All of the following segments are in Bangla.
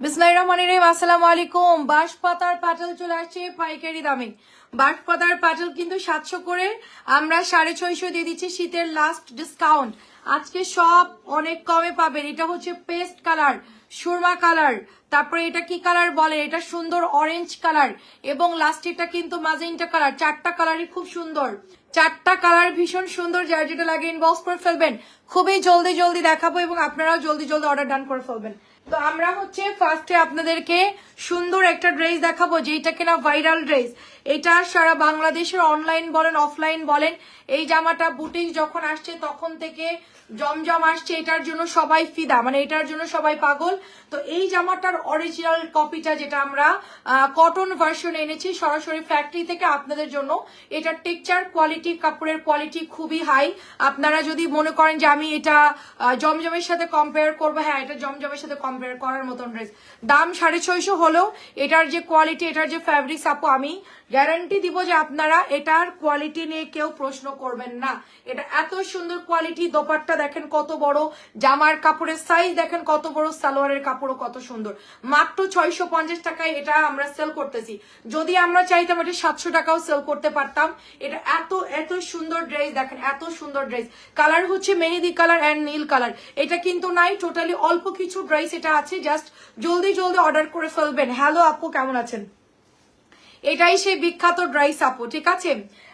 বিসমিল্লাহির রহমানির রহিম, আসসালামু আলাইকুম। বাঁশপাতার পাটাল চলে আসছে পাইকারি দামে। বাঁশপাতার পাটাল কিন্তু সাতশো করে, আমরা সাড়ে ছয়শো দিয়ে দিচ্ছি শীতের লাস্ট ডিসকাউন্ট আজকে সব অনেক কমে পাবেন। এটা হচ্ছে পেস্ট কালার সুরমা কালার তারপরে এটা কি কালার বলে? এটা সুন্দর অরেঞ্জ কালার এবং লাস্টেরটা কিন্তু মাজেন্টা কালার চারটা কালারই খুব সুন্দর। চারটা কালার ভীষণ সুন্দর। যার যেটা লাগে ইনবক্স করে ফেলবেন। খুবই জলদি জলদি দেখাবো এবং আপনারাও জলদি জলদি অর্ডার ডান করে ফেলবেন। তো আমরা হচ্ছে ফার্স্টে আপনাদেরকে সুন্দর একটা ড্রেস দেখাবো যেটা কিনা ভাইরাল ড্রেস এটা সারা বাংলাদেশের অনলাইন বলেন অফলাইন বলেন, এই জামাটা বুটিক যখন আসছে তখন থেকে জমজম আসছে, এটার জন্য সবাই ফিদা মানে এটার জন্য সবাই পাগল। তো এই জামাটার অরিজিনাল কপিটা যেটা আমরা কটন ভার্সন এনেছি, সরাসরি ফ্যাক্টরি থেকে আপনাদের জন্য। এটার টেকচার কোয়ালিটি কাপড়ের কোয়ালিটি খুবই হাই আপনারা যদি মনে করেন যে আমি এটা জমজমের সাথে কম্পেয়ার করব হ্যাঁ এটা জমজমের সাথে কম্পেয়ার করার মতন ড্রেস দাম সাড়ে ছয়শো হলেও এটার যে কোয়ালিটি এটার যে ফ্যাব্রিক্স আপু আমি গ্যারান্টি দিব যে আপনারা এটার কোয়ালিটি নিয়ে কেউ প্রশ্ন করবেন না। এটা এত সুন্দর কোয়ালিটি দোপাট্টা দেখেন কত বড়, জামার কাপড়ের সাইজ দেখেন কত বড়, সালোয়ারের কাপড়ও কত সুন্দর। মাত্র ছয়শো পঞ্চাশ টাকায় এটা আমরা সেল করতেছি। যদি আমরা চাইতাম এটা সাতশো টাকাও সেল করতে পারতাম। এটা এত এত সুন্দর ড্রেস দেখেন, এত সুন্দর ড্রেস কালার হচ্ছে মেহেদি কালার অ্যান্ড নীল কালার এটা কিন্তু নাই টোটালি অল্প কিছু ড্রেস এটা আছে। জাস্ট জলদি জলদি অর্ডার করে ফেলবেন। হ্যালো আপু, কেমন আছেন? এটাই সেই বিখ্যাত ড্রাই সাপো, ঠিক আছে?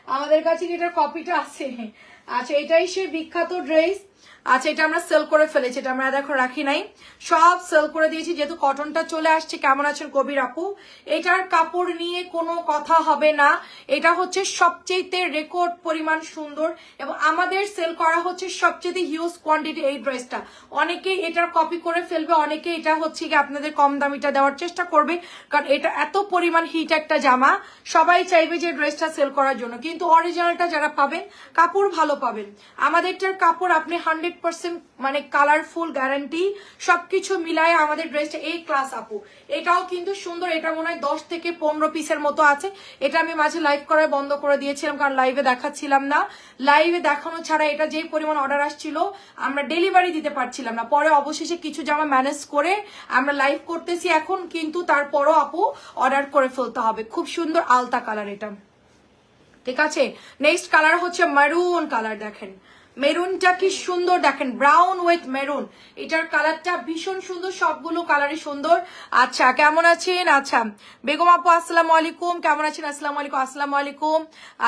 আমাদের কাছে এটার কপিটা আছে আচ্ছা এটাই সেই বিখ্যাত ড্রেস আচ্ছা এটা আমরা সেল করে ফেলেছি, এটা আমরা দেখো রাখি নাই। সব সেল করে দিয়েছি, যেহেতু কটনটা চলে আসছে, কেমন আছেন কবির আপু? এটার কাপড় নিয়ে কোনো কথা হবে না। এটা হচ্ছে সবচেয়ে রেকর্ড পরিমাণ সুন্দর এবং আমাদের সেল করা হচ্ছে সবচেয়ে হিউজ কোয়ান্টিটি এই ড্রেসটা অনেকেই এটার কপি করে ফেলবে অনেকে এটা হচ্ছে কি আপনাদের কম দামিটা দেওয়ার চেষ্টা করবে, কারণ এটা এত পরিমাণ হিট একটা জামা, সবাই চাইবে যে ড্রেসটা সেল করার জন্য। কিন্তু অরিজিনালটা যারা পাবেন, কাপড় ভালো পাবেন। আমাদেরটার কাপড় আপনি হান্ড্রেড পার্সেন্ট মানে কালারফুল গ্যারান্টি সবকিছু মিলায় আমাদের ড্রেসটা এই ক্লাস আপু। এটাও কিন্তু সুন্দর, এটা মনে হয় দশ থেকে পনেরো পিসের মতো আছে। এটা আমি মাঝে লাইভ করার বন্ধ করে দিয়েছিলাম, কারণ লাইভে দেখাচ্ছিলাম না। লাইভে দেখানো ছাড়া এটা যেই পরিমাণ অর্ডার আসছিল, আমরা ডেলিভারি দিতে পারছিলাম না। পরে অবশেষে কিছু জামা ম্যানেজ করে আমরা লাইভ করতেছি এখন, কিন্তু তারপরও আপু অর্ডার করে ফেলতে হবে। খুব সুন্দর আলতা কালার এটা। ঠিক আছে? নেক্সট কালার হচ্ছে মারুন কালার দেখেন। মেরুনটা কি সুন্দর দেখেন ব্রাউন উইথ মেরুন এটার কালারটা ভীষণ সুন্দর, সবগুলো কালারই সুন্দর। আচ্ছা কেমন আছেন? আচ্ছা বেগম আপু, আসসালামু আলাইকুম। কেমন আছেন? আসসালামু আলাইকুম আসসালামু আলাইকুম।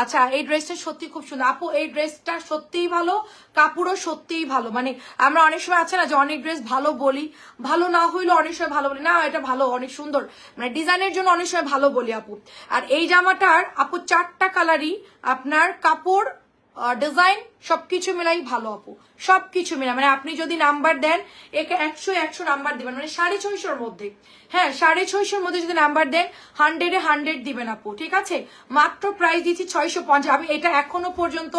আচ্ছা এই ড্রেসটা সত্যি খুব সুন্দর। আপু, এই ড্রেসটা সত্যিই ভালো? কাপড়ও সত্যিই ভালো। মানে আমরা অনেক সময় আছে না যে অনেক ড্রেস ভালো বলি, ভালো না হইলেও অনেক সময় ভালো বলি। না, এটা ভালো, অনেক সুন্দর। মানে ডিজাইনের জন্য অনেক সময় ভালো বলি আপু। আর এই জামাটার, আপু, চারটা কালারই আপনার কাপড় ডিজাইন সবকিছু মেলাই ভালো আপু। সবকিছু মিলাই মানে আপনি যদি নাম্বার দেন, একে একশো একশো নাম্বার দিবেন মানে সাড়ে ছয়শোর মধ্যে। হ্যাঁ সাড়ে ছয়শোর মধ্যে যদি নাম্বার দেন হান্ড্রেডে হান্ড্রেড দিবেন আপু, ঠিক আছে? মাত্র প্রাইস দিচ্ছি ছয়শো পঞ্চাশ। আমি এটা এখনও পর্যন্ত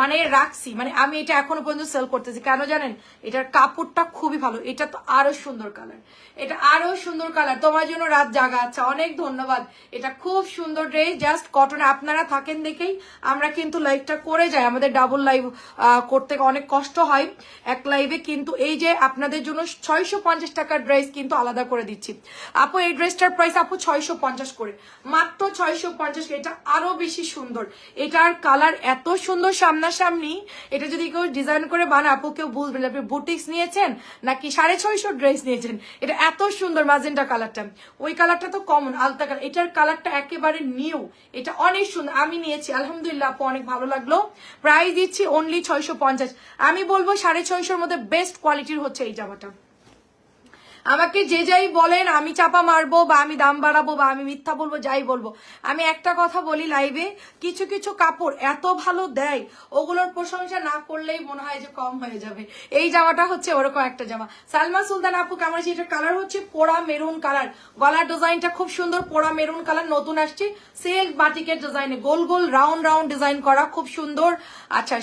মানে রাখছি মানে আমি এটা এখনও পর্যন্ত সেল করতেছি। কেন জানেন? এটার কাপড়টা খুবই ভালো, এটা তো আরও সুন্দর কালার এটা আরও সুন্দর কালার তোমার জন্য রাত জাগা আচ্ছা অনেক ধন্যবাদ। এটা খুব সুন্দর ড্রেস জাস্ট কটনে আপনারা থাকেন দেখেই আমরা কিন্তু লাইভটা করে যাই। আমাদের ডাবল লাইভ করতে অনেক কষ্ট হয় এক লাইভে কিন্তু এই যে আপনাদের জন্য ছয়শো পঞ্চাশ টাকার ড্রেস কিন্তু আলাদা করে দিচ্ছি। আপু, এই ড্রেসটার প্রাইস আপু ছয়শো পঞ্চাশ করে। মাত্র ছয়শো পঞ্চাশ, এটা আরও বেশি সুন্দর। এটার কালার এত সুন্দর সামনাসামনি, এটা যদি কেউ ডিজাইন করে বানা আপু কেউ বুঝবেন আপনি বুটিক্স নিয়েছেন নাকি সাড়ে ছয়শো ড্রেস নিয়েছেন? এটা এত সুন্দর মাজেন্টা কালারটা ওই কালারটা তো কমন আলতা কালার এটার কালারটা একেবারে নিউ এটা অনেক সুন্দর। আমি নিয়েছি, আলহামদুলিল্লাহ আপু, অনেক ভালো লাগল। প্রাইস দিচ্ছি অনলি ছয়শো পঞ্চাশ। আমি বলব সাড়ে ছয়শোর মধ্যে বেস্ট কোয়ালিটির হচ্ছে এই জামাটা। আমাকে যে যাই বলেন, আমি চাপা মারবো বা আমি দাম বাড়াবো বা আমি মিথ্যা বলব, যাই বলব। আমি একটা কথা বলি লাইভে, কিছু কিছু কাপড় এত ভালো দেয়, ওগুলোর প্রশংসা না করলেই মনে হয় যে কম হয়ে যাবে। এই জামাটা হচ্ছে ওরকম একটা জামা। সালমা সুলতান আপু, কেমন আছে এটার কালার হচ্ছে পোড়া মেরুন কালার গলার ডিজাইনটা খুব সুন্দর, পোড়া মেরুন কালার নতুন আসছে। সিল্ক বাটিকের ডিজাইনে গোল গোল রাউন্ড রাউন্ড ডিজাইন করা, খুব সুন্দর। আচ্ছা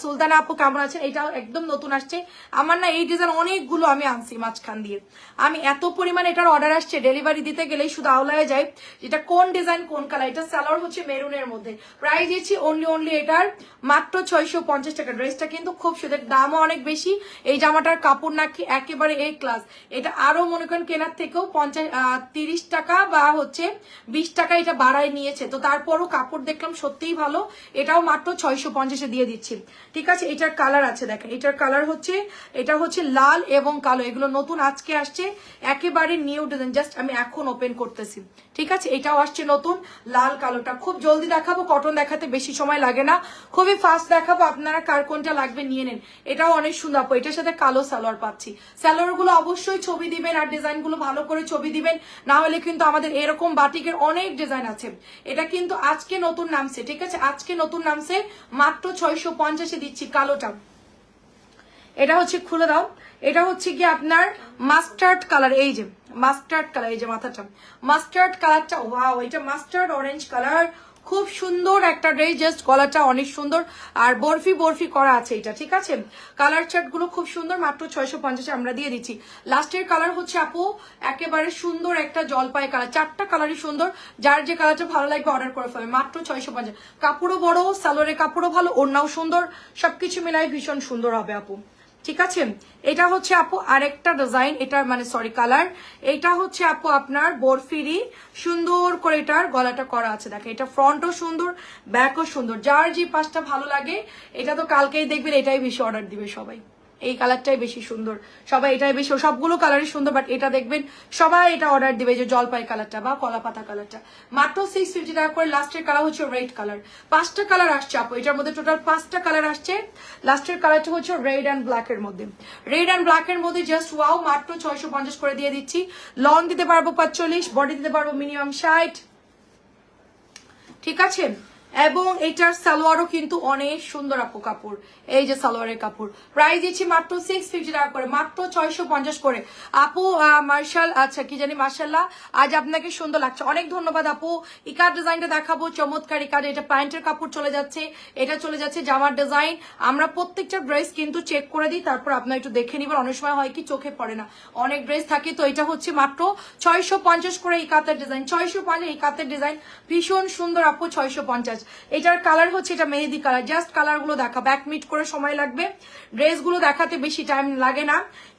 সুলতানা আপু, কেমন আছেন? এটাও একদম নতুন আসছে। আমার না এই ডিজাইন অনেকগুলো আমি আনছি মাঝখান দিয়ে। আমি এত পরিমাণ এটার অর্ডার আসছে ডেলিভারি দিতে গেলেই শুধু আওলায় যায় এটা কোন ডিজাইন কোন কালার এটা সালোয়ার হচ্ছে মেরুনের মধ্যে। প্রাইস দিচ্ছি অনলি অনলি এটার মাত্র ছয়শো পঞ্চাশ টাকা। ড্রেসটা কিন্তু খুব সুন্দর দামও অনেক বেশি। এই জামাটার কাপড় নাকি একেবারে এ ক্লাস এটা আরও মনে করেন কেনার থেকেও পঞ্চাশ তিরিশ টাকা বা হচ্ছে বিশ টাকা এটা বাড়ায় নিয়েছে। তো তারপরও কাপড় দেখলাম সত্যিই ভালো। এটাও মাত্র ছয়শো পঞ্চাশে দিয়ে দিচ্ছি। ঠিক আছে, এটার কালার আছে, দেখেন। এটার কালার হচ্ছে, এটা হচ্ছে লাল এবং কালো। এগুলো নতুন আজকে আসছে। একেবারে নিউ ডিজাইন জাস্ট আমি এখন ওপেন করতেছি। ঠিক আছে? এটাও আসছে নতুন, লাল, কালোটা। খুব জলদি দেখাবো কটন দেখাতে বেশি সময় লাগে না। খুবই ফাস্ট দেখাবো, আপনারা কার কোনটা লাগবে নিয়ে নেন। এটাও অনেক সুন্দর এটার সাথে কালো সালোয়ার পাচ্ছি। সালোয়ারগুলো অবশ্যই ছবি দিবেন আর ডিজাইনগুলো ভালো করে ছবি দিবেন। না হলে কিন্তু আমাদের এরকম বাটিকের অনেক ডিজাইন আছে। এটা কিন্তু আজকে নতুন নামছে, ঠিক আছে? আজকে নতুন নামছে, মাত্র ছয়শো পঞ্চাশে দিচ্ছি কালোটা। এটা হচ্ছে খুলে দাও। এটা হচ্ছে কি আপনার মাস্টার্ড কালার এই যে মাস্টার্ড কালার এই যে মাথাটা। মাস্টার্ড কালারটা ওয়াও এটা মাস্টার্ড অরেঞ্জ কালার খুব সুন্দর একটা ড্রেস জাস্ট গলাটা অনেক সুন্দর। আর বরফি বরফি করা আছে এটা, ঠিক আছে? কালার চার্টগুলো খুব সুন্দর, মাত্র ছয়শো পঞ্চাশে আমরা দিয়ে দিচ্ছি। লাস্টের কালার হচ্ছে আপু, একেবারে সুন্দর একটা জলপাই কালার চারটা কালারই সুন্দর, যার যে কালারটা ভালো লাগবে অর্ডার করে ফেলবে, মাত্র ছয়শো পঞ্চাশ। কাপড়ও বড়, সালোয়ারের কাপড়ও ভালো, ওড়নাও সুন্দর। সবকিছু মিলাই ভীষণ সুন্দর হবে আপু। ঠিক আছে? এটা হচ্ছে আপু আরেকটা ডিজাইন এটার মানে সরি কালার এটা হচ্ছে আপু আপনার বরফিরি, সুন্দর করে এটার গলাটা করা আছে। দেখে এটা ফ্রন্টও সুন্দর ব্যাকও সুন্দর। যার যে পাশটা ভালো লাগে, এটা তো কালকেই দেখবেন, এটাই বেশি অর্ডার দিবে সবাই। এই কালারটাই বেশি সুন্দর। সবাই এটাই বেশি, সবগুলো কালারই সুন্দর বাট এটা দেখবেন, সবাই এটা অর্ডার দিবে যে জলপাই কালারটা বা কলা পাতা কালারটা। মাত্র সিক্স ফিফটি টাকা করে লাস্টের কালার হচ্ছে রেড কালার পাঁচটা কালার আসছে আপু, এটার মধ্যে টোটাল পাঁচটা কালার আসছে। লাস্টের কালারটা হচ্ছে রেড অ্যান্ড ব্ল্যাক এর মধ্যে। রেড অ্যান্ড ব্ল্যাক এর মধ্যে জাস্ট ওয়াও মাত্র ছয়শো পঞ্চাশ করে দিয়ে দিচ্ছি। লং দিতে পারব পাঁচচল্লিশ বডি দিতে পারব মিনিমাম ষাট। ঠিক আছে? এবং এটার সালোয়ারও কিন্তু অনেক সুন্দর আপু কাপড়। এই যে সালোয়ারের কাপড়। প্রাইস দিচ্ছি মাত্র সিক্স ফিফটি টাকা করে, মাত্র ছয়শো পঞ্চাশ করে। আপু মার্শাল আচ্ছা কি জানি, মার্শাল্লাহ, আজ আপনাকে সুন্দর লাগছে। অনেক ধন্যবাদ আপু। ইকার ডিজাইনটা দেখাবো, চমৎকার ইকার। এটা প্যান্টের কাপড় চলে যাচ্ছে, এটা চলে যাচ্ছে জামার ডিজাইন আমরা প্রত্যেকটা ড্রেস কিন্তু চেক করে দিই, তারপর আপনার একটু দেখে নিবেন। অনেক সময় হয় কি, চোখে পড়ে না। অনেক ড্রেস থাকে, তো এটা হচ্ছে মাত্র ছয়শো পঞ্চাশ করে ইকাতের ডিজাইন ছয়শো পঞ্চাশ ইকাতের ডিজাইন ভীষণ সুন্দর আপু, ছয়শো পঞ্চাশ। এটার কালার হচ্ছে এটা মেহেদি কালার জাস্ট কালারগুলো দেখা ব্যাক মিট করে সময় লাগবে। ড্রেসগুলো দেখাতে বেশি টাইম লাগে না।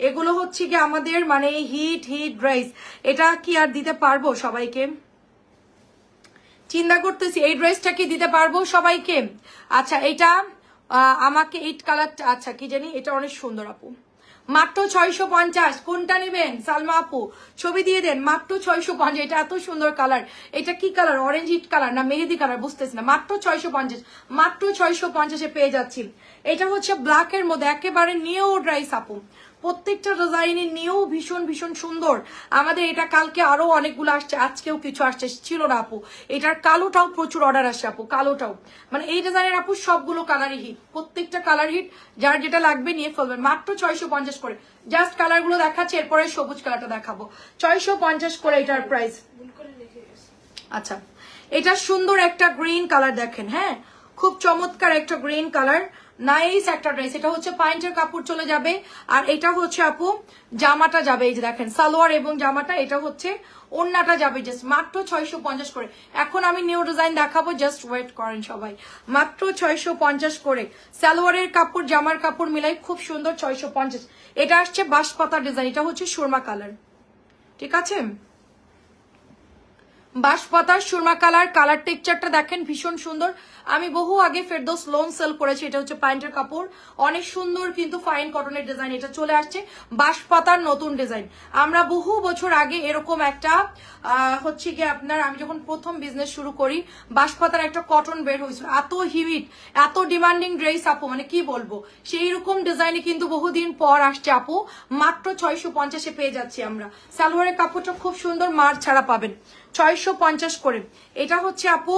এগুলো হচ্ছে কি আমাদের মানে হিট হিট ড্রেস এটা কি আর দিতে পারব সবাইকে? চিন্তা করতেছি, এই ড্রেসটা কি দিতে পারব সবাইকে? আচ্ছা এটা আমাকে এইট কালারটা আচ্ছা কি জানি, এটা অনেক সুন্দর আপু। মাত্র ছয়শো পঞ্চাশ। কোনটা নেবেন? সালমা আপু, ছবি দিয়ে দেন। মাত্র ছয়শো পঞ্চাশ। এটা এত সুন্দর কালার। এটা কি কালার? অরেঞ্জ ইট কালার না মেহেদি কালার? বুঝতেছি না। মাত্র ছয়শো পঞ্চাশ। মাত্র ছয়শো পঞ্চাশে পেয়ে যাচ্ছি। এটা হচ্ছে ব্ল্যাকের মধ্যে। একেবারে নিয়েও ড্রাইস আপু প্রত্যেকটা ডিজাইনে নিয়েও ভীষণ ভীষণ সুন্দর। আমাদের এটা কালকে আরও অনেকগুলো আসছে, আজকেও কিছু আসছে, ছিল না আপু। এটার কালোটাও প্রচুর অর্ডার আসছে আপু, কালোটাও। মানে এই ডিজাইনের আপু সবগুলো কালারই হিট প্রত্যেকটা কালার হিট যার যেটা লাগবে নিয়ে ফেলবেন। মাত্র ছয়শো পঞ্চাশ করে। জাস্ট কালারগুলো দেখাচ্ছি, এরপরে সবুজ কালারটা দেখাবো। ছয়শো পঞ্চাশ করে এটার প্রাইস আচ্ছা এটা সুন্দর একটা গ্রিন কালার দেখেন হ্যাঁ? খুব চমৎকার একটা গ্রিন কালার নাইস একটা ড্রেস এটা হচ্ছে প্যান্টের কাপড় চলে যাবে। আর এটা হচ্ছে আপু, জামাটা যাবে, এই যে দেখেন, সালোয়ার এবং জামাটা, এটা হচ্ছে ওন্নাটা যাবে জাস্ট মাত্র ছয়শো পঞ্চাশ করে। এখন আমি নিউ ডিজাইন দেখাবো জাস্ট ওয়েট করেন সবাই। মাত্র ছয়শো পঞ্চাশ করে। সালোয়ারের কাপড়, জামার কাপড় মিলাই খুব সুন্দর ছয়শো পঞ্চাশ। এটা আসছে বাঁশপাতা ডিজাইন এটা হচ্ছে সুরমা কালার। ঠিক আছে? বাঁশপাতার সুরমা কালার কালার টেক্সচারটা দেখেন ভীষণ সুন্দর। আমি বহু আগে ফেরদোস লোন সেল করেছি, এটা হচ্ছে প্যান্টের কাপড়। অনেক সুন্দর কিন্তু ফাইন কটনের ডিজাইন এটা চলে আসছে। বাঁশপাতার নতুন ডিজাইন আমরা বহু বছর আগে এরকম একটা হচ্ছে কি আপনার, আমি যখন প্রথম বিজনেস শুরু করি, বাঁশপাতার একটা কটন বের হয়েছিল। এত হিউইট এত ডিমান্ডিং ড্রেস আপু মানে কি বলব? সেই রকম ডিজাইনে কিন্তু বহুদিন পর আসছে, আপু। মাত্র ছয়শো পঞ্চাশে পেয়ে যাচ্ছি আমরা। সালোয়ারের কাপড়টা খুব সুন্দর মার ছাড়া পাবেন। ছয়শো পঞ্চাশ করে। এটা হচ্ছে আপু,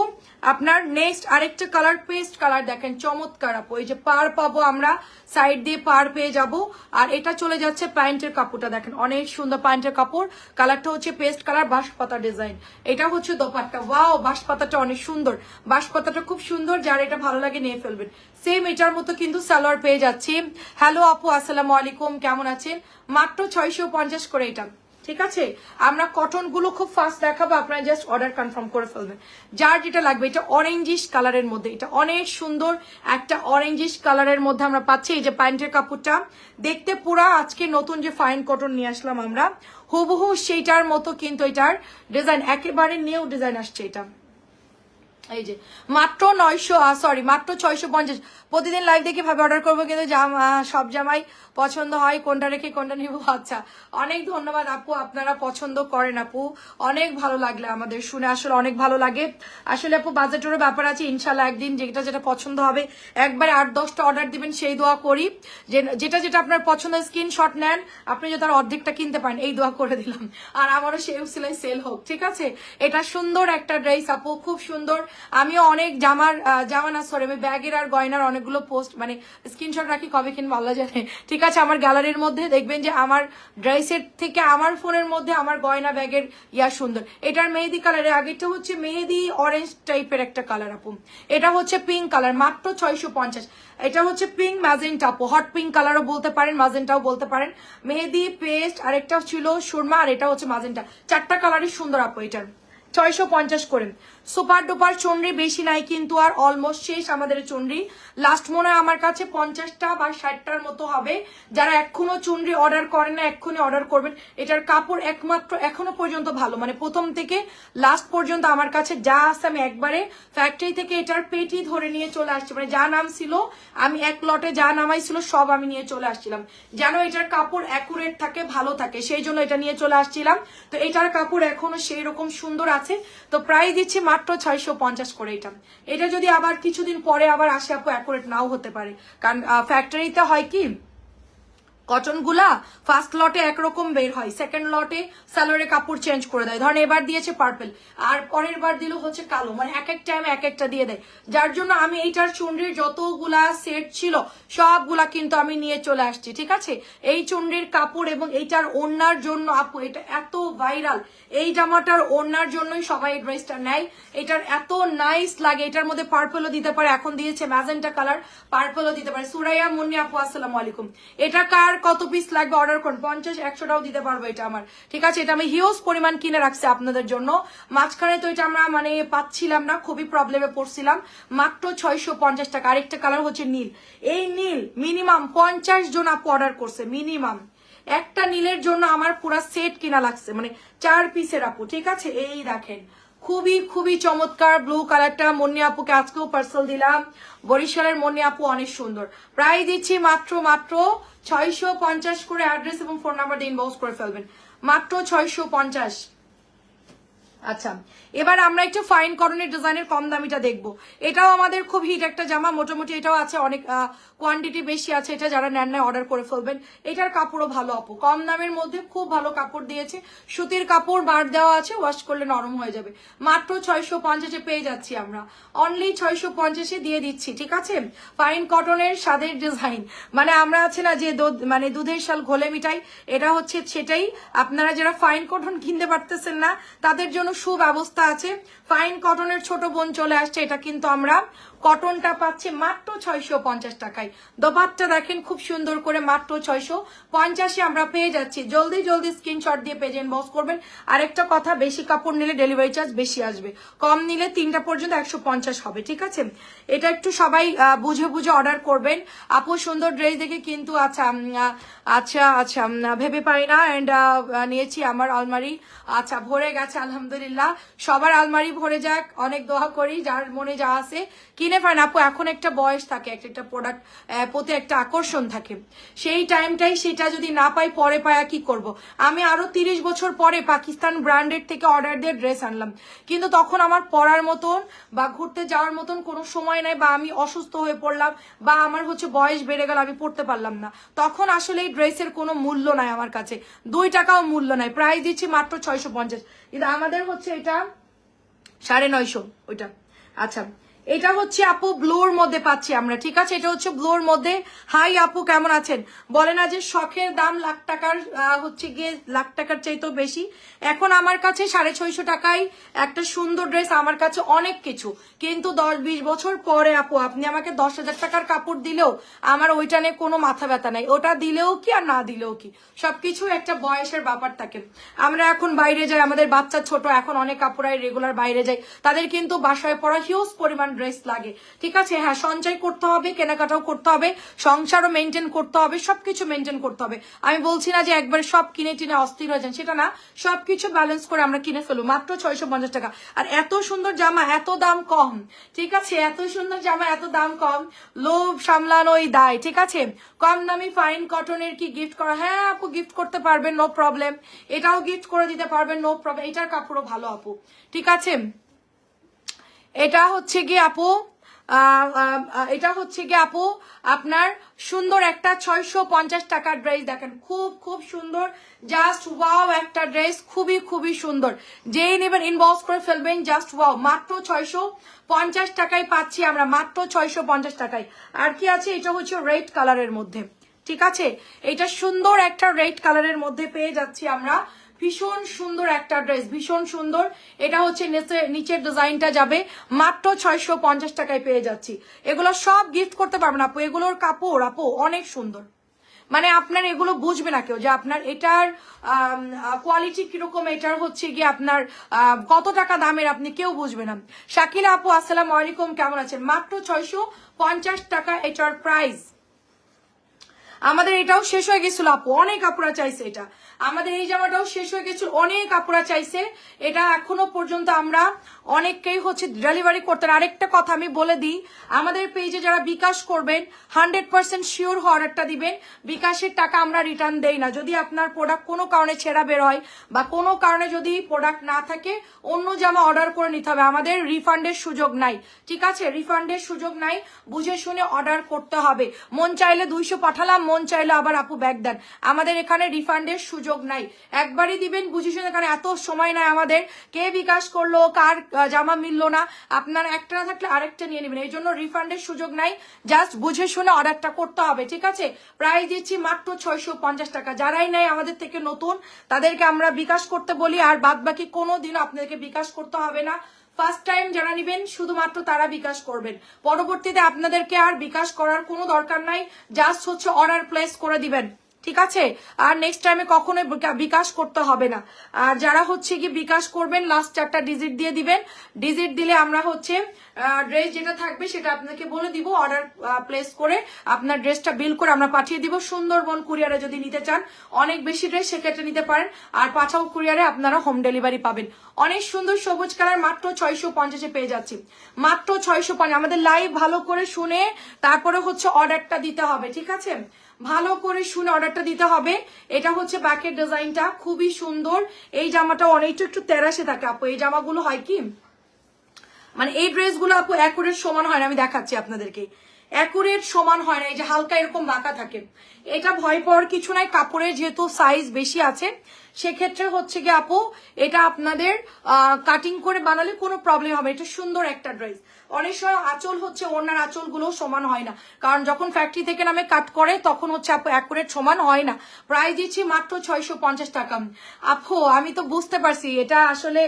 আপনার নেক্সট আরেকটা কালার পেস্ট কালার দেখেন, চমৎকার আপু। এই যে পার পাবো আমরা সাইড দিয়ে পার পেয়ে যাব। আর এটা চলে যাচ্ছে প্যান্টের কাপড়টা দেখেন, অনেক সুন্দর প্যান্টের কাপড়। কালারটা হচ্ছে পেস্ট কালার বাঁশপাতা ডিজাইন এটা হচ্ছে দোপাট্টা। ওয়াও বাঁশপাতাটা অনেক সুন্দর। বাঁশপাতাটা খুব সুন্দর, যার এটা ভালো লাগে নিয়ে ফেলবেন। সেম এটার মতো কিন্তু সালোয়ার পেয়ে যাচ্ছি। হ্যালো আপু, আসসালামু আলাইকুম, কেমন আছেন? মাত্র ছয়শো পঞ্চাশ করে এটা। ঠিক আছে? আমরা কটনগুলো খুব ফাস্ট দেখাবো, আপনারা জাস্ট অর্ডার কনফার্ম করে ফেলবেন। যার যেটা লাগবে, এটা অরেঞ্জিশ কালারের মধ্যে, এটা অনেক সুন্দর একটা অরেঞ্জিশ কালারের মধ্যে আমরা পাচ্ছি, এই যে প্যান্টের কাপড়টা। দেখতে পুরা আজকে নতুন যে ফাইন কটন নিয়ে আসলাম আমরা, হুবহু সেইটার মতো কিন্তু এটার ডিজাইন একেবারে নিউ ডিজাইন আসছে এটা। এই যে, মাত্র নয়শো সরি মাত্র ছয়শো পঞ্চাশ। প্রতিদিন লাইভ দেখে ভাবে অর্ডার করব, কিন্তু সব জামাই পছন্দ হয়, কোনটা রেখে কোনটা নিব? আচ্ছা অনেক ধন্যবাদ আপু, আপনারা পছন্দ করেন আপু। অনেক ভালো লাগলে আমাদের শুনে, আসলে অনেক ভালো লাগে। আসলে আপু বাজেটেরও ব্যাপার আছে, ইনশাল্লাহ একদিন যেটা যেটা পছন্দ হবে, একবারে আট দশটা অর্ডার দিবেন, সেই দোয়া করি। যেটা যেটা আপনার পছন্দ স্ক্রিনশট নেন, আপনি যদি তার অর্ধেকটা কিনতে পারেন, এই দোয়া করে দিলাম। আর আমারও সেও সিলাই সেল হোক, ঠিক আছে? এটা সুন্দর একটা ড্রেস আপু, খুব সুন্দর। আমিও অনেক জামার জামা না সরি আমি ব্যাগের আর গয়নার অনেকগুলো পোস্ট মানে স্ক্রিনশট রাখি, কবে কিনবো, আল্লাহ জানে। ঠিক আছে, আমার গ্যালারির মধ্যে দেখবেন যে আমার ড্রেসের থেকে আমার ফোনের মধ্যে আমার গয়না, ব্যাগের ইয়া সুন্দর। এটার মেহেদি কালারের আগেরটা হচ্ছে মেহেদি অরেঞ্জ টাইপের একটা কালার আপু। এটা হচ্ছে পিঙ্ক কালার মাত্র ছয়শো পঞ্চাশ। এটা হচ্ছে পিঙ্ক ম্যাজেন্টা আপু। হট পিঙ্ক কালারও বলতে পারেন ম্যাজেন্টাও বলতে পারেন। মেহেদি পেস্ট আরেকটা ছিল সুরমা, আর এটা হচ্ছে ম্যাজেন্টা চারটা কালারই সুন্দর, আপু, এটার। ছয়শো পঞ্চাশ করে। সুপার ডুপার চন্ডি বেশি নাই কিন্তু আর অলমোস্ট শেষ আমাদের চন্ডি লাস্ট মনে হয় আমার কাছে পঞ্চাশটা বা ষাটটার মতো হবে। যারা এখনও চুনরি অর্ডার করেন না, এক্ষুনি অর্ডার করবেন। এটার কাপড় একমাত্র এখনও পর্যন্ত ভালো। মানে প্রথম থেকে লাস্ট পর্যন্ত আমার কাছে যা আছে আমি একবারে ফ্যাক্টরি থেকে এটার পেটি ধরে নিয়ে চলে আসছি। মানে যা নাম ছিল, আমি এক লটে যা নামাই ছিল, সব আমি নিয়ে চলে আসছিলাম। যেন এটার কাপড় অ্যাকুরেট থাকে, ভালো থাকে, সেই জন্য এটা নিয়ে চলে আসছিলাম। তো এটার কাপড় এখনও সেই রকম সুন্দর আছে। তো প্রায় দিচ্ছি মাত্র ছয়শো পঞ্চাশ করে এটা। এটা যদি আবার কিছুদিন পরে আবার আসে আপু অ্যাকুরেট নাও হতে পারে। কারণ ফ্যাক্টরিতে হয় কি কটনগুলা ফার্স্ট লটে একরকম বের হয় সেকেন্ড লটে স্যালোরে কাপড় চেঞ্জ করে দেয়। ধরেন এবার দিয়েছে পার্পেল আর পরের বার দিল হচ্ছে কালো মানে এক এক টাইমে এক একটা দিয়ে দেয়। যার জন্য আমি এইটার চুনরির যতগুলা সেট ছিল, সবগুলা কিন্তু আমি নিয়ে চলে আসছি, ঠিক আছে? এই চুনরির কাপড় এবং এইটার ওড়নার জন্য আপু, এটা এত ভাইরাল এই জামাটার ওড়নার জন্যই সবাই ড্রেসটা নেয়। এটার এত নাইস লাগে, এটার মধ্যে পার্পলও দিতে পারে। এখন দিয়েছে ম্যাজেন্টা কালার পার্পেলও দিতে পারে। সুরাইয়া মুন্নি আপু, আসসালামু আলাইকুম। এটা কার কত পিস লাগবে অর্ডার করুন। পঞ্চাশ, একশোটাও দিতে পারব এটা আমার। ঠিক আছে, এটা আমি হিউজ পরিমাণ কিনে রাখছি আপনাদের জন্য। মাঝখানে তো এটা আমরা মানে পাচ্ছিলাম না, খুবই প্রবলেমে পড়ছিলাম। মাত্র ছয়শো পঞ্চাশ টাকা। আরেকটা কালার হচ্ছে নীল। এই নীল মিনিমাম পঞ্চাশ জন আপু অর্ডার করছে মিনিমাম একটা নীলের জন্য আমার পুরো সেট কিনা লাগছে মানে চার পিসের আপু। ঠিক আছে, এই দেখেন। খুবই খুবই চমৎকার ব্লু কালারটা মন্নি আপুকে আজকেও পার্সেল দিলাম। বরিশালের মন্নি আপু অনেক সুন্দর। প্রায় দিচ্ছি মাত্র মাত্র ছয়শো পঞ্চাশ করে অ্যাড্রেস এবং ফোন নাম্বার দিয়ে ইনবক্স করে ফেলবেন। মাত্র ছয়শো পঞ্চাশ। আচ্ছা এবার আমরা একটু ফাইন করণের ডিজাইনের কম দামিটা দেখব। এটাও আমাদের খুব হিট একটা জামা, মোটামুটি এটাও আছে অনেক কোয়ান্টিটি বেশি আছে, এটা যারা নেন না অর্ডার করে ফেলবেন। এটার কাপড়ও ভালো আপু কম দামের মধ্যে খুব ভালো কাপড় দিয়েছে। সুতির কাপড় বার দেওয়া আছে ওয়াশ করলে নরম হয়ে যাবে। মাত্র ছয়শো পঞ্চাশে পেয়ে যাচ্ছি আমরা। অনলি ছয়শো পঞ্চাশে দিয়ে দিচ্ছি, ঠিক আছে? ফাইন কটনের স্বাদের ডিজাইন মানে আমরা আছে না যে মানে দুধের শাল ঘোলে মিঠাই, এটা হচ্ছে সেটাই। আপনারা যারা ফাইন কটন কিনতে পারতেছেন না, তাদের জন্য সুব্যবস্থা আছে। ফাইন কটনের ছোট বোন চলে আসছে এটা কিন্তু আমরা কটনটা পাচ্ছে মাত্র ছয়শো পঞ্চাশ টাকায়। দোপাতটা দেখেন, খুব সুন্দর করে মাত্র ছয়শো পঞ্চাশে আমরা পেয়ে যাচ্ছি। জলদি জলদি স্ক্রিনশট দিয়ে পেজ বস করবেন। আরেকটা কথা, বেশি কাপড় নিলে ডেলিভারি চার্জ বেশি আসবে। কম নিলে তিনটা পর্যন্ত একশো পঞ্চাশ হবে, ঠিক আছে? এটা একটু সবাই বুঝে বুঝে অর্ডার করবেন। আপু, সুন্দর ড্রেস দেখে কিন্তু আচ্ছা আচ্ছা আচ্ছা ভেবে পাই না। অ্যান্ড নিয়েছি আমার আলমারি। আচ্ছা ভরে গেছে, আলহামদুলিল্লাহ। সবার আলমারি ভরে যাক, অনেক দোয়া করি, যার মনে যা আছে। কিনে পারেন আপু, এখন একটা বয়স থাকে, একটা একটা প্রোডাক্ট প্রতি একটা আকর্ষণ থাকে। সেই টাইমটাই সেটা যদি না পাই, পরে পায়া কি করব। আমি আরও তিরিশ বছর পরে পাকিস্তান ব্র্যান্ডেড থেকে অর্ডার দিয়ে ড্রেস আনলাম। কিন্তু তখন আমার পরার মতন বা ঘুরতে যাওয়ার মতন কোনো সময় নাই, বা আমি অসুস্থ হয়ে পড়লাম, বা আমার হচ্ছে বয়স বেড়ে গেল, আমি পড়তে পারলাম না। তখন আসলে এই ড্রেসের কোনো মূল্য নাই আমার কাছে। দুই টাকাও মূল্য নাই। প্রাইস দিচ্ছি মাত্র ছয়শো পঞ্চাশ। কিন্তু আমাদের হচ্ছে এটা সাড়ে নয়শো, ওইটা। আচ্ছা এটা হচ্ছে আপু ব্লুর মধ্যে পাচ্ছি আমরা, ঠিক আছে? এটা হচ্ছে ব্লুর মধ্যে। হাই আপু, কেমন আছেন? বলে না যে শখের দাম লাখ টাকার হচ্ছে গিয়ে লাখ টাকার চাইতেও বেশি। এখন আমার কাছে সাড়ে ছয়শো টাকায় একটা সুন্দর ড্রেস, আমার কাছে অনেক কিছু। কিন্তু দশ বিশ বছর পরে আপু, আপনি আমাকে দশ হাজার টাকার কাপড় দিলেও আমার ওইটা নিয়ে কোনো মাথা ব্যথা নাই। ওটা দিলেও কি আর না দিলেও কি? সবকিছু একটা বয়সের ব্যাপার থাকে। আমরা এখন বাইরে যাই, আমাদের বাচ্চা ছোট, এখন অনেক কাপড়াই রেগুলার বাইরে যাই। তাদের কিন্তু বাসায় পড়া হিউজ পরিমাণ ড্রেস লাগে। ঠিক আছে? হ্যাঁ সঞ্চয় করতে হবে, কেনাকাটাও করতে হবে, সংসারও মেনটেন করতে হবে, সবকিছু মেনটেন করতে হবে। আমি বলছি না যে একবার সব কিনে টিনে অস্থির হয়ে যান, সেটা না। সবকিছু ব্যালেন্স করে আমরা কিনে ফেলব। মাত্র ছয়শো পঞ্চাশ টাকা। আর এত সুন্দর জামা, এত দাম কম। ঠিক আছে? এত সুন্দর জামা, এত দাম কম। লোভ সামলানোই দায়। ঠিক আছে? কম দামি ফাইন কটনের কি গিফট করা? হ্যাঁ আপু গিফট করতে পারবেন নো প্রবলেম এটাও গিফট করে দিতে পারবেন নো প্রবলেম এটার কাপড়ও ভালো, আপু। ঠিক আছে? এটা হচ্ছে কি আপু? এটা হচ্ছে কি আপু? আপনার সুন্দর একটা ছয়শো পঞ্চাশ টাকার ড্রেস দেখেন। খুব খুব সুন্দর। জাস্ট ওয়াও একটা ড্রেস খুবই খুবই সুন্দর। যেই নেবেন ইনবক্স করে ফেলবেন জাস্ট ওয়াও মাত্র ছয়শো পঞ্চাশ টাকায় পাচ্ছি আমরা, মাত্র ছয়শো পঞ্চাশ টাকায়। আর কি আছে? এটা হচ্ছে রেড কালারের মধ্যে। ঠিক আছে? এটা সুন্দর একটা রেড কালারের মধ্যে পেয়ে যাচ্ছি আমরা। ভীষণ সুন্দর একটা ড্রেস, ভীষণ সুন্দর। এটা হচ্ছে নিচে- নিচের ডিজাইনটা যাবে। মাত্র ছয়শো পঞ্চাশ টাকায় পেয়ে যাচ্ছি। এগুলো সব গিফট করতে পারবেন আপু। এগুলোর কাপড় আপু, অনেক সুন্দর। মানে আপনার এগুলো বুঝবে না কেউ যে আপনার এটার কোয়ালিটি কীরকম, এটার হচ্ছে গিয়ে আপনার কত টাকা দামের আপনি কেউ বুঝবে না। শাকিলা আপু, আসসালাম আলাইকুম, কেমন আছেন? মাত্র ছয়শো পঞ্চাশ টাকা এটার প্রাইস আমাদের এটাও শেষ হয়ে গেছিল আপু। অনেক আপুরা চাইছে এটা। আমাদের এই জামাটাও শেষ হয়ে গেছিল অনেক আপুরা চাইছে। এটা এখনও পর্যন্ত আমরা অনেককেই হচ্ছে ডেলিভারি করতেন আরেকটা কথা আমি বলে দিই, আমাদের পেজে যারা বিকাশ করবেন হান্ড্রেড পার্সেন্ট শিওর অর্ডারটা দিবেন। বিকাশের টাকা আমরা রিটার্ন দেই না। যদি আপনার প্রোডাক্ট কোনো কারণে ছেঁড়া বের হয় বা কোনো কারণে যদি প্রোডাক্ট না থাকে, অন্য জামা অর্ডার করে নিতে হবে। আমাদের রিফান্ডের সুযোগ নাই। ঠিক আছে? রিফান্ডের সুযোগ নাই। বুঝে শুনে অর্ডার করতে হবে। মন চাইলে দুইশো পাঠালাম, মন চাইলে আবার আপু ব্যাগ দেন। আমাদের এখানে রিফান্ডের সুযোগ নাই। একবারই দিবেন, বুঝে শুনে কারণ এত সময় নাই আমাদের। কে বিকাশ করল, কার জামা মিললো না, আপনার একটা না থাকলে আরেকটা নিয়ে নেবেন। এই জন্য রিফান্ডের সুযোগ নাই। জাস্ট বুঝে শুনে অর্ডারটা করতে হবে, ঠিক আছে? প্রাইস দিচ্ছি মাত্র ছয়শো পঞ্চাশ টাকা। যারাই নাই আমাদের থেকে নতুন, তাদেরকে আমরা বিকাশ করতে বলি, আর বাদ বাকি কোনো দিন আপনাদেরকে বিকাশ করতে হবে না। ফার্স্ট টাইম যারা নিবেন, শুধুমাত্র তারা বিকাশ করবেন। পরবর্তীতে আপনাদেরকে আর বিকাশ করার কোনো দরকার নাই। জাস্ট হচ্ছে অর্ডার প্লেস করে দিবেন। ঠিক আছে? আর নেক্সট টাইমে কখনোই বিকাশ করতে হবে না। আর যারা হচ্ছে কি বিকাশ করবেন লাস্ট চারটা ডিজিট দিয়ে দিবেন। ডিজিট দিলে আমরা হচ্ছে ড্রেস যেটা থাকবে সেটা আপনাকে বলে দিব অর্ডার প্লেস করে আপনার ড্রেসটা বিল করে আমরা পাঠিয়ে দিব। সুন্দরবন কুরিয়ারে যদি নিতে চান, অনেক বেশি ড্রেস সেক্ষেত্রে নিতে পারেন। আর পাঠাও কুরিয়ারে আপনারা হোম ডেলিভারি পাবেন। অনেক সুন্দর সবুজ কালার, মাত্র ছয়শো পঞ্চাশে পেয়ে যাচ্ছি। মাত্র ছয়শো পঞ্চাশ, আমাদের লাইভ ভালো করে শুনে তারপরে হচ্ছে অর্ডারটা দিতে হবে, ঠিক আছে? ভালো করে শুনে অর্ডারটা দিতে হবে। এটা হচ্ছে ব্যাকের ডিজাইনটা, খুবই সুন্দর। এই জামাটা অনেকটা একটু তেরাসে থাকে। আপু, এই জামাগুলো হয় কি? মানে এই ড্রেসগুলো আপু অ্যাকুরেট সমান হয় না, আমি দেখাচ্ছি আপনাদেরকে। অ্যাকুরেট সমান হয় না, এই যে হালকা এরকম বাঁকা থাকে। এটা ভয় পাওয়ার কিছু নাই কাপড়ের যেহেতু সাইজ বেশি আছে, সেক্ষেত্রে হচ্ছে কি আপু, এটা আপনাদের কাটিং করে বানালে কোনো প্রবলেম হবে। এটা সুন্দর একটা ড্রেস অনেক সময় আঁচল হচ্ছে ওনার আঁচলগুলো সমান হয় না। কারণ যখন ফ্যাক্টরি থেকে নামে কাট করে, তখন হচ্ছে অ্যাকুরেট সমান হয় না। প্রায় দিচ্ছি মাত্র ছয়শো পঞ্চাশ টাকা। আপু, আমি তো বুঝতে পারছি, এটা আসলে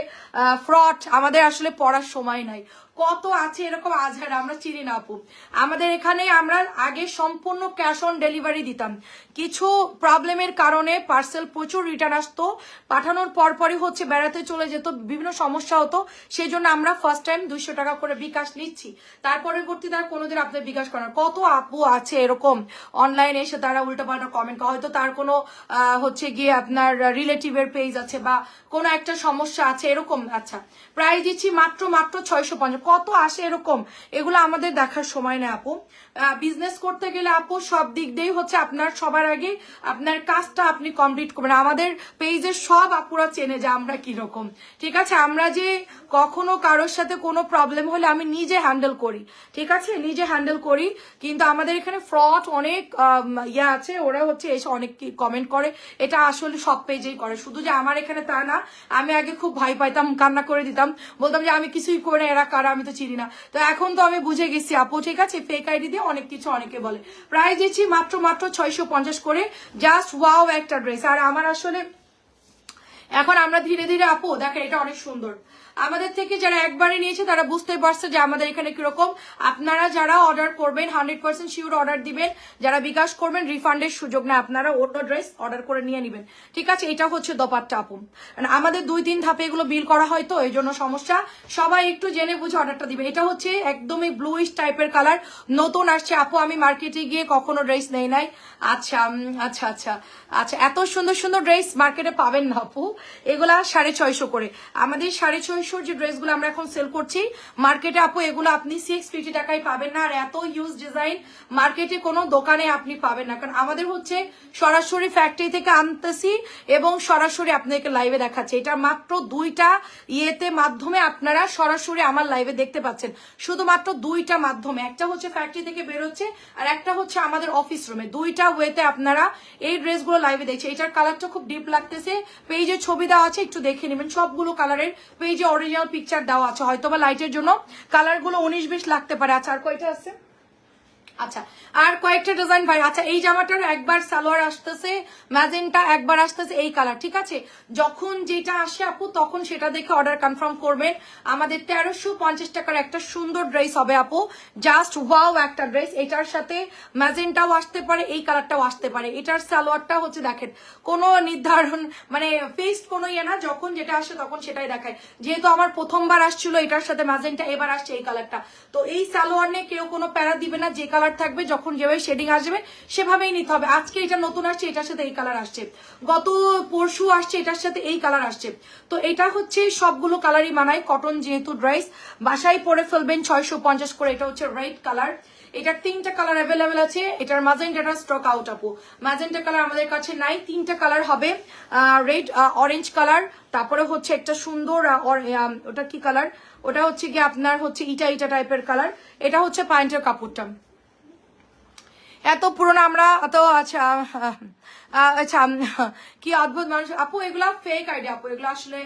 ফ্রড আমাদের আসলে পড়ার সময় নাই। কত আছে এরকম আজহার, আমরা চিনি না আপু। আমাদের এখানে আমরা আগে সম্পূর্ণ ক্যাশ অন ডেলিভারি দিতাম। কিছু প্রবলেমের কারণে পার্সেল প্রচুর রিটার্ন আসতো। পাঠানোর পরপরই হচ্ছে বেড়াতে চলে যেত, বিভিন্ন সমস্যা হতো। সেই জন্য আমরা ফার্স্ট টাইম দুইশো টাকা করে বিকাশ নিচ্ছি। তার পরবর্তীতে আর কোনোদিন আপনার বিকাশ করার কত আপু আছে এরকম? অনলাইনে এসে তারা উল্টোপাল্টা কমেন্ট হয়তো তার কোনো হচ্ছে গিয়ে আপনার রিলেটিভের পেজ আছে বা কোনো একটা সমস্যা আছে এরকম। আচ্ছা প্রাইস দিচ্ছি মাত্র মাত্র ছয়শো পঞ্চাশ। কত আসে এরকম? এগুলো আমাদের দেখার সময় নেই আপু। বিজনেস করতে গেলে আপু সব দিক দিয়েই হচ্ছে আপনার সবার আগে আপনার কাজটা আপনি কমপ্লিট করবেন। আমাদের পেজের সব আপুরা চেনে যে আমরা কীরকম। ঠিক আছে? আমরা যে কখনো কারোর সাথে কোনো প্রবলেম হলে আমি নিজে হ্যান্ডেল করি। ঠিক আছে? নিজে হ্যান্ডেল করি। কিন্তু আমাদের এখানে ফ্রড অনেক ইয়ে আছে। ওরা হচ্ছে এসে অনেক কমেন্ট করে। এটা আসলে সব পেজেই করে। শুধু যে আমার এখানে তা না, আমি আগে খুব ভয় পাইতাম, কান্না করে দিতাম। বলতাম যে আমি কিছুই করে এরা কারা আমি তো চিনি না। তো এখন তো আমি বুঝে গেছি আপু, ঠিক আছে? ফেক আইডি দিয়ে অনেক কিছু অনেকে বলে। প্রায় দিচ্ছি মাত্র মাত্র ছয়শো পঞ্চাশ করে। জাস্ট ওয়াও একটা ড্রেস। আর আমার আসলে, এখন আমরা ধীরে ধীরে আপু, দেখেন এটা অনেক সুন্দর। আমাদের থেকে যারা একবারে নিয়েছে, তারা বুঝতে পারছে যে আমাদের এখানে কীরকম। আপনারা যারা অর্ডার করবেন হান্ড্রেড পার্সেন্ট শিওর অর্ডার দিবেন। যারা বিকাশ করবেন রিফান্ডের সুযোগ না, আপনারা অন্য ড্রেস অর্ডার করে নিয়ে নেবেন। ঠিক আছে? এটা হচ্ছে দোপাট্টা আপু। মানে আমাদের দুই তিন ধাপে এগুলো বিল করা হয় তো এই জন্য সমস্যা। সবাই একটু জেনে বুঝে অর্ডারটা দিবেন। এটা হচ্ছে একদমই ব্লুইশ টাইপের কালার নতুন আসছে। আপু, আমি মার্কেটে গিয়ে কখনো ড্রেস নেই নাই। আচ্ছা আচ্ছা আচ্ছা আচ্ছা। এত সুন্দর সুন্দর ড্রেস মার্কেটে পাবেন না আপু। এগুলা সাড়ে ছয়শো করে। আমাদের সাড়ে ছয়শো ছয়শোর যে ড্রেসগুলো আমরা এখন সেল করছি। মার্কেটে আপু, এগুলো আপনি সিক্স ফিফটি টাকায় পাবেন না। আর এত ইউজ ডিজাইন মার্কেটে কোনো দোকানে আপনি পাবেন না। কারণ আমাদের হচ্ছে সরাসরি ফ্যাক্টরি থেকে আনতেছি এবং সরাসরি আপনাকে লাইভে দেখাচ্ছে। এটা মাত্র দুইটা ইয়েতে মাধ্যমে আপনারা সরাসরি আমার লাইভে দেখতে পাচ্ছেন। শুধুমাত্র দুইটা মাধ্যমে। একটা হচ্ছে ফ্যাক্টরি থেকে বেরোচ্ছে আর একটা হচ্ছে আমাদের অফিস রুমে দুইটা ওয়েতে আপনারা এই ড্রেসগুলো লাইভে দেখছে এটার কালারটা খুব ডিপ লাগতেছে। পেজে ছবি দেওয়া আছে, একটু দেখে নেবেন। সবগুলো কালারের পেজে অরিজিনাল পিকচার দেওয়া আছে। হয়তোবা লাইটের জন্য। কালারগুলো উনিশ বিশ লাগতে পারে। আচ্ছা আর কয়টা আছে? আচ্ছা আর কয়েকটা ডিজাইন ভাই আচ্ছা এই জামাটার একবার সালোয়ার আসতেছে ম্যাজেন্টা একবার আসতেছে, এই কালার ঠিক আছে? যখন যেটা আসে আপু, তখন সেটা দেখে অর্ডার কনফার্ম করবেন। আমাদের তেরোশো পঞ্চাশ টাকার একটা সুন্দর ড্রেস হবে আপু। জাস্ট ওয়াও একটা ড্রেস এটার সাথে ম্যাজেন্টাও আসতে পারে, এই কালারটাও আসতে পারে। এটার সালোয়ারটা হচ্ছে দেখেন, কোনো নির্ধারণ মানে ফিক্সড কোনো ইয়ে না, যখন যেটা আসে তখন সেটাই দেখায়। যেহেতু আমার প্রথমবার আসছিল, এটার সাথে ম্যাজেন্টা এবার আসছে এই কালারটা তো এই সালোয়ার নিয়ে কেউ কোনো প্যারা দিবে না, যে কালার থাকবে, যখন যেভাবে শেডিং আসবে, সেভাবেই নিতে হবে। আজকে এটা নতুন আসছে, এটার সাথে এই কালার আসছে। গত পরশু আসছে, এটার সাথে এই কালার আসছে। তো এটা হচ্ছে সবগুলো কালারই মানায়। কটন যেহেতু ড্রেস বাসায় পরে ফেলবেন ছয়শো পঞ্চাশ করে। এটা হচ্ছে রেড কালার এটার তিনটা কালার অ্যাভেলেবেল আছে। এটার ম্যাজেন্টাটা স্টক আউট আপু। ম্যাজেন্টা কালার আমাদের কাছে নাই। তিনটা কালার হবে। রেড অরেঞ্জ কালার তারপরে হচ্ছে একটা সুন্দর ওটা কি কালার ওটা হচ্ছে কি আপনার হচ্ছে ইটা ইটা টাইপের কালার এটা হচ্ছে প্যান্টের কাপড়টা। এত পুরনো আমরা তো আচ্ছা আচ্ছা কি অদ্ভুত মানুষ। আপু, এগুলা ফেক আইডিয়া আপু, এগুলো আসলে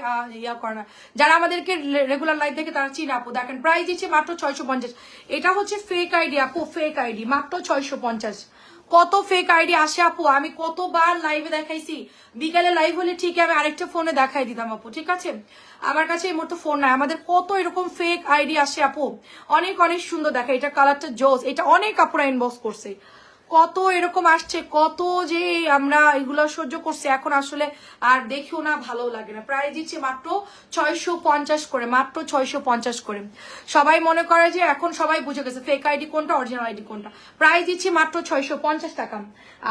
ইয়া করে না। যারা আমাদেরকে রেগুলার লাইফ দেখে তারা চিনে, আপু। দেখেন প্রাইস দিচ্ছে মাত্র ছয়শো পঞ্চাশ। এটা হচ্ছে ফেক আইডি আপু ফেক আইডি মাত্র ছয়শো পঞ্চাশ। কত ফেক আইডি আসে, আপু? আমি কতবার লাইভে দেখাইছি। বিকালে লাইভ হলে ঠিক আমি আরেকটা ফোনে দেখাই দিতাম, আপু, ঠিক আছে? আমার কাছে এই মুহূর্তে ফোন নাই। আমাদের কত এরকম ফেক আইডি আসে, আপু? অনেক অনেক সুন্দর দেখা এটা কালারটা জোস। এটা অনেক আপুরা ইনবক্স করছে। কত এরকম আসছে, কত যে আমরা এগুলো সহ্য করছি, এখন আসলে আর দেখিও না ভালো লাগে না। প্রায় দিচ্ছে মাত্র ছয়শো পঞ্চাশ করে, মাত্র ছয়শো পঞ্চাশ করে। সবাই মনে করে যে এখন সবাই বুঝে গেছে ফেক আইডি কোনটা অরিজিনাল আইডি কোনটা। প্রায় দিচ্ছি মাত্র ছয়শো পঞ্চাশ টাকা।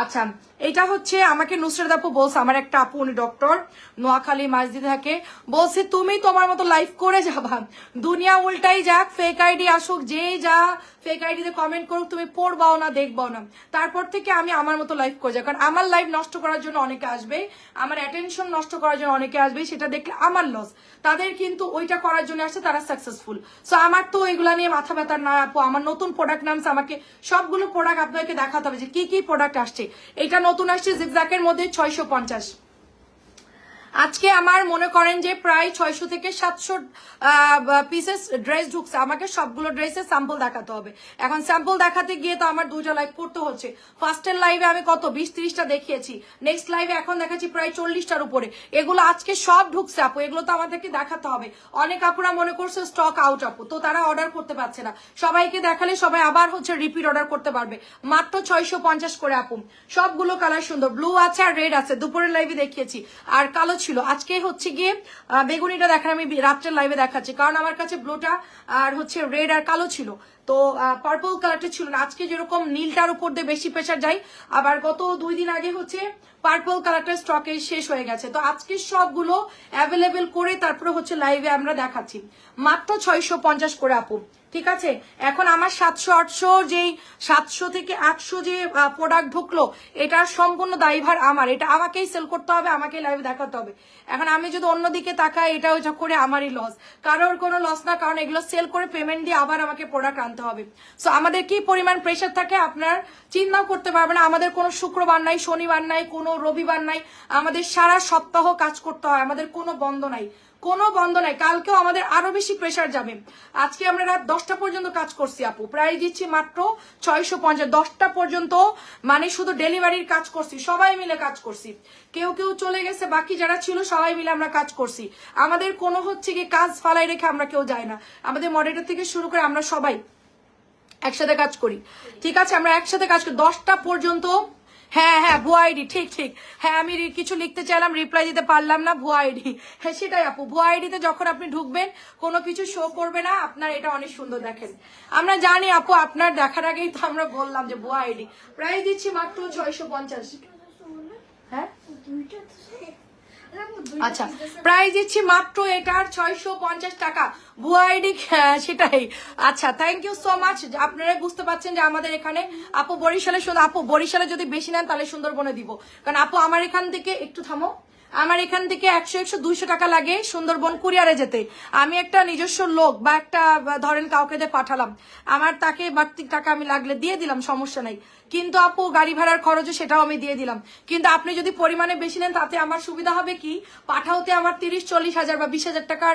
আচ্ছা এটা হচ্ছে আমাকে নুসরাত আপু বলছে, আমার একটা আপু, উনি ডক্টর নোয়াখালী মাঝদিতে থাকে। বলছে, তুমি তোমার মতো লাইফ করে যাবা। দুনিয়া উল্টাই যাক ফেক আইডি আসুক যে যা ফেক আইডিতে কমেন্ট করুক, তুমি পড়বাও না, দেখবাও না। তারপর থেকে আমি আমার মতো লাইফ করে যাই। কারণ আমার লাইফ নষ্ট করার জন্য অনেকে আসবে আমার অ্যাটেনশন নষ্ট করার জন্য অনেকে আসবে সেটা দেখলে আমার লস তাদের কিন্তু ওইটা করার জন্য আসছে তারা সাকসেসফুল সো আমার তো এগুলা নিয়ে মাথা ব্যথা না, আপু। আমার নতুন প্রোডাক্ট নামছে, আমাকে সবগুলো প্রোডাক্ট আপনাকে দেখাতে হবে যে কি কি প্রোডাক্ট আসছে। এটা নতুন আসছে জিগজাকের মধ্যে ছয়শো পঞ্চাশ। আজকে আমার মনে করেন যে প্রায় ছয়শো থেকে সাতশো পিসেস ড্রেস ঢুকছে। আমাকে সবগুলো ড্রেসের স্যাম্পল দেখাতে হবে। এখন স্যাম্পল দেখাতে গিয়ে তো আমার দুইটা লাইভ করতে হচ্ছে। ফার্স্টের লাইভে আমি কত? বিশ, ত্রিশটা দেখিয়েছি। নেক্সট লাইভে এখন দেখাচ্ছি প্রায় চল্লিশটার উপরে। এগুলো আজকে সব ঢুকছে আপু। এগুলো তো আমাদেরকে দেখাতে হবে। অনেক আপুরা মনে করছে স্টক আউট আপু। তো তারা অর্ডার করতে পারছে না। সবাইকে দেখালে সবাই আবার হচ্ছে রিপিট অর্ডার করতে পারবে। মাত্র ছয়শো পঞ্চাশ করে আপু। সবগুলো কালার সুন্দর। ব্লু আছে আর রেড আছে। দুপুরের লাইভে দেখিয়েছি। আর কালো ছিল। আজকে হচ্ছে গিয়ে বেগুনিটা দেখার আমি রাত্রের লাইভে দেখাচ্ছি। কারণ আমার কাছে ব্লুটা আর হচ্ছে রেড আর কালো ছিল। তো পার্পল কালারটা ছিল না। আজকে যেরকম নীলটার উপর দিয়ে বেশি প্রেশার যায়, আবার গত দুই দিন আগে হচ্ছে পার্পল কালারটা স্টকে শেষ হয়ে গেছে। তো আজকে সবগুলো অ্যাভেলেবেল করে তারপরে হচ্ছে লাইভে আমরা দেখাচ্ছি। মাত্র ছয়শো পঞ্চাশ করে আপু। ঠিক আছে? এখন আমার সাতশো, আটশো যেই সাতশো থেকে আটশো যে প্রোডাক্ট ঢুকলো এটার সম্পূর্ণ দায়ভার আমার। এটা আমাকেই সেল করতে হবে, আমাকেই লাইভ দেখাতে হবে। এখন আমি যদি অন্যদিকে তাকাই এটা ওইটা করে আমারই লস কারোর কোনো লস না, কারণ এগুলো সেল করে পেমেন্ট দিয়ে আবার আমাকে প্রোডাক্ট আনতে হবে। সো আমাদের কি পরিমাণ প্রেশার থাকে, আপনার চিন্তাও করতে পারবে না। আমাদের কোনো শুক্রবার নাই, শনিবার নাই, কোনো রবিবার নাই। আমাদের সারা সপ্তাহ কাজ করতে হয়, আমাদের কোনো বন্ধ নাই। কোনো বন্ধ নাই। কালকেও আমাদের আরও বেশি প্রেশার যাবে। আজকে আমরা রাত দশটা পর্যন্ত কাজ করছি আপু। প্রায় দিচ্ছি মাত্র ছয়শো পঞ্চাশ। দশটা পর্যন্ত মানে শুধু ডেলিভারির কাজ করছি। সবাই মিলে কাজ করছি। কেউ কেউ চলে গেছে, বাকি যারা ছিল সবাই মিলে আমরা কাজ করছি। আমাদের কোনো হচ্ছে কি কাজ ফালাই রেখে আমরা কেউ যাই না। আমাদের মডেটার থেকে শুরু করে আমরা সবাই একসাথে কাজ করি। ঠিক আছে, আমরা একসাথে কাজ করি। দশটা পর্যন্ত হ্যাঁ হ্যাঁ ভুয়া আইডি, ঠিক ঠিক। হ্যাঁ আমি কিছু লিখতে চাইলাম রিপ্লাই দিতে পারলাম না, ভুয়া আইডি। হ্যাঁ সেটাই আপু, ভুয়া আইডিতে যখন আপনি ঢুকবেন, কোনো কিছু শো করবে না, আপনার এটা অনেক সুন্দর দেখেন। আমরা জানি আপু, আপনার দেখার আগেই তো আমরা বললাম যে ভুয়া আইডি। প্রায় দিচ্ছি মাত্র ছয়শো পঞ্চাশ। হ্যাঁ? আচ্ছা প্রাইস দিচ্ছি মাত্র এটার ছয়শো পঞ্চাশ টাকা। ভুয়া আইডি সেটাই। আচ্ছা থ্যাংক ইউ সো মাচ আপনারা বুঝতে পারছেন যে আমাদের এখানে আপু বরিশালে শুধু আপু বরিশালে যদি বেশি নেন তাহলে সুন্দরবনে দিব। কারণ আপু আমার এখান থেকে একটু থামো। আমার এখান থেকে একশো একশো, দুইশো টাকা লাগে সুন্দরবন কুরিয়ারে যেতে। আমি একটা নিজস্ব লোক বা একটা ধরেন কাউকে দিয়ে পাঠালাম। আমার তাকে বাড়তি টাকা আমি লাগলে দিয়ে দিলাম, সমস্যা নাই। কিন্তু আপু, গাড়ি ভাড়ার খরচও সেটাও আমি দিয়ে দিলাম। কিন্তু আপনি যদি পরিমাণে বেশি নেন, তাতে আমার সুবিধা হবে কি? পাঠাওতে আমার তিরিশ, চল্লিশ হাজার বা বিশ হাজার টাকার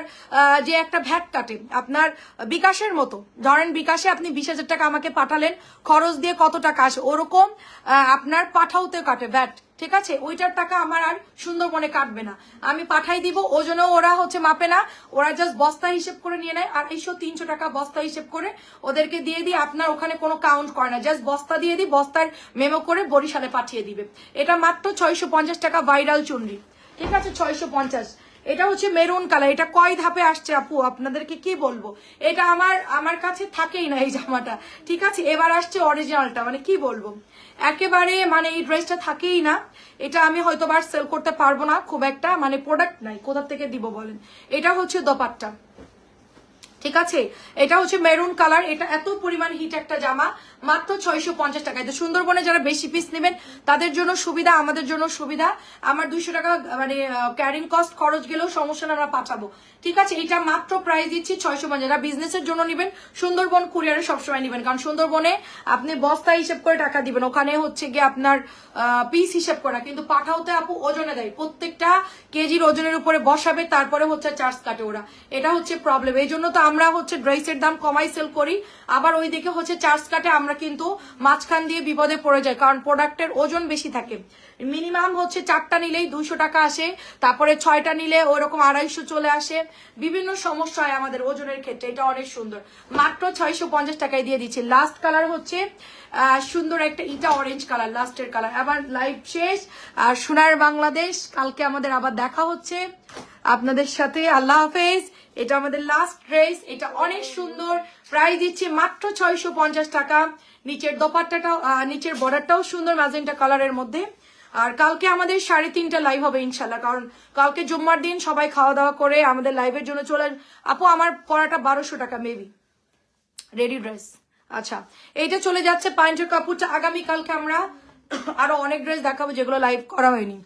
যে একটা ভ্যাট কাটে, আপনার বিকাশের মতো। ধরেন বিকাশে আপনি বিশ হাজার টাকা আমাকে পাঠালেন, খরচ দিয়ে কত টাকা আসে? ওরকম আপনার পাঠাওতে কাটে ভ্যাট। ঠিক আছে? ওইটার টাকা আমার আর সুন্দরবনে কাটবে না। আমি পাঠাই দিব, ওজনেও ওরা হচ্ছে মাপে না। ওরা জাস্ট বস্তা হিসেব করে নিয়ে নেয়। আর এইসব তিনশো টাকা বস্তা হিসেব করে ওদেরকে দিয়ে দিই। আপনার ওখানে কোনো কাউন্ট করে না। জাস্ট বস্তা দিয়ে দিই, বস্তার মেমো করে বরিশালে পাঠিয়ে দিবে। এটা মাত্র ছয়শো পঞ্চাশ টাকা ভাইরাল চুনরি। ঠিক আছে? ছয়শো পঞ্চাশ। এটা হচ্ছে মেরুন কালার, এটা কয় ধাপে আসছে আপু? আপনাদেরকে কি বলব? এটা আমার আমার কাছে থাকেই না এই জামাটা, ঠিক আছে? এবার আসছে অরিজিনালটা মানে কি বলব? একেবারে মানে এই ড্রেসটা থাকেই না। এটা আমি হয়তো বার সেল করতে পারব না, খুব একটা মানে প্রোডাক্ট নাই, কোথা থেকে দিব বলেন? এটা হচ্ছে দোপাট্টা, ঠিক আছে? এটা হচ্ছে মেরুন কালার, এটা এত পরিমাণ হিট একটা জামা মাত্র ছয়শো পঞ্চাশ টাকা। তো সুন্দরবনে যারা বেশি পিস নেবেন, তাদের জন্য সুবিধা, আমাদের জন্য সুবিধা। আমার দুইশো টাকা মানে ক্যারিং কস্ট খরচ গেলেও সমস্যা না, আমরা পাঠাবো। ঠিক আছে, এটা মাত্র প্রাইস দিচ্ছি ছয়শো পঞ্চাশ। যারা বিজনেসের জন্য নেবেন, সুন্দরবন কুরিয়ারে সবসময় নেবেন। কারণ সুন্দরবনে আপনি বস্তা হিসেব করে টাকা দিবেন। ওখানে হচ্ছে গিয়ে আপনার পিস হিসেব করা। কিন্তু পাঠাওতে আপু ওজনে দেয়। প্রত্যেকটা কেজির ওজনের উপরে বসাবে, তারপরে হচ্ছে চার্জ কাটে ওরা। এটা হচ্ছে প্রবলেম এই জন্য তো আমরা হচ্ছে ড্রেসের দাম কমাই সেল করি। আবার ওই দিকে হচ্ছে চার্জ কাটে, আমরা কিন্তু মাঝখান দিয়ে বিপদে পড়ে যাই, কারণ প্রোডাক্টের ওজন বেশি থাকে। মিনিমাম হচ্ছে চারটা নিলেই দুইশো টাকা আসে, তারপরে ছয়টা নিলে ওরকম আড়াইশো চলে আসে। বিভিন্ন সমস্যা হয় আমাদের ওজনের ক্ষেত্রে, এটা অনেক সুন্দর। মাত্র ছয়শো পঞ্চাশ টাকায় দিয়ে দিচ্ছি। লাস্ট কালার হচ্ছে সুন্দর একটা ইটা অরেঞ্জ কালার লাস্টের কালার আবার লাইভ শেষ, আর সোনার বাংলাদেশ, কালকে আমাদের আবার দেখা হচ্ছে। আপনাদের সাথে আল্লাহ হাফেজ। এটা আমাদের লাস্ট ড্রেস এটা অনেক সুন্দর। প্রাইস দিচ্ছি মাত্র ছয়শো পঞ্চাশ টাকা। নিচের দোপাট্টাটাও নিচের বর্ডারটাও সুন্দর ম্যাজেন্টা কালারের মধ্যে। আর কালকে আমাদের সাড়ে তিনটা লাইভ হবে ইনশাল্লাহ কারণ কালকে জুম্মার দিন সবাই খাওয়া দাওয়া করে আমাদের লাইভের জন্য চলে আপু, আমার পড়াটা বারোশো টাকা মেবি রেডি ড্রেস আচ্ছা এইটা চলে যাচ্ছে পাঞ্চের কাপড়টা আগামী কালকে আমরা আরও অনেক ড্রেস দেখাবো যেগুলো লাইভ করা হয়নি।